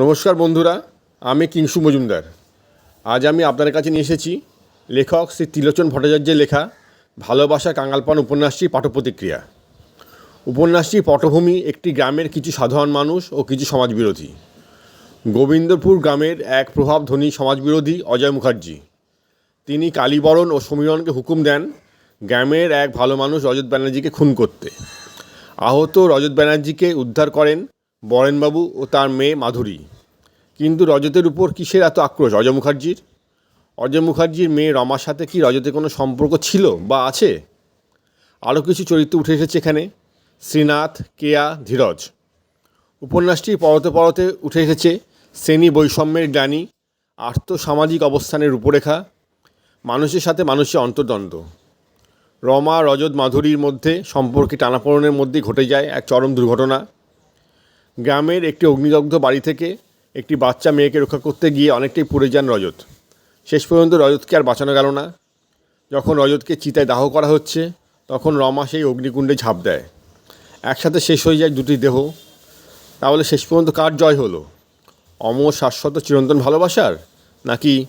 নমস্কার বন্ধুরা, আমি কিংসু মজুমদার। আজ আমি আপনাদের কাছে নিয়ে এসেছি লেখক শ্রী ত্রিলোচন ভট্টাচার্যের লেখা ভালোবাসা কাঙালপান উপন্যাসটি পাঠপ্রতিক্রিয়া। উপন্যাসটি পটভূমি, একটি গ্রামের কিছু সাধারণ মানুষ ও কিছু সমাজবিরোধী। গোবিন্দপুর গ্রামের এক প্রভাবধনী সমাজবিরোধী অজয় মুখার্জি। তিনি কালীবরণ ও সমীরণকে হুকুম দেন গ্রামের এক ভালো মানুষ রজত ব্যানার্জিকে খুন করতে। আহত রজত ব্যানার্জিকে উদ্ধার করেন বরেনবাবু ও তার মেয়ে মাধুরী। কিন্তু রজতের উপর কিসের এত আক্রোশ? অজয় মুখার্জির? অজয় মুখার্জির মেয়ে রমার সাথে কি রজতের কোনো সম্পর্ক ছিল বা আছে? আরও কিছু চরিত্র উঠে এসেছে এখানে। শ্রীনাথ, কেয়া, ধীরজ। উপন্যাসটি পরতে পরতে উঠে এসেছে শ্রেণি বৈষম্যের জ্ঞানী আর্থসামাজিক অবস্থানের রূপরেখা, মানুষের সাথে মানুষের অন্তর্দ্বন্দ্ব। রমা, রজত, মাধুরীর মধ্যে সম্পর্কে টানাপোড়েনের মধ্যে ঘটে যায় এক চরম দুর্ঘটনা। গ্রামের একটি অগ্নিদগ্ধ বাড়ি থেকে একটি বাচ্চা মেয়েকে রক্ষা করতে গিয়ে অনেকটাই পুড়ে যান রজত। শেষ পর্যন্ত রজতকে আর বাঁচানো গেল না। যখন রজতকে চিতায় দাহ করা হচ্ছে, তখন রমা সেই অগ্নিকুণ্ডে ঝাঁপ দেয়। একসাথে শেষ হয়ে যায় দুটি দেহ। তাহলে শেষ পর্যন্ত কার জয় হলো? অমর শাশ্বত চিরন্তন ভালোবাসার নাকি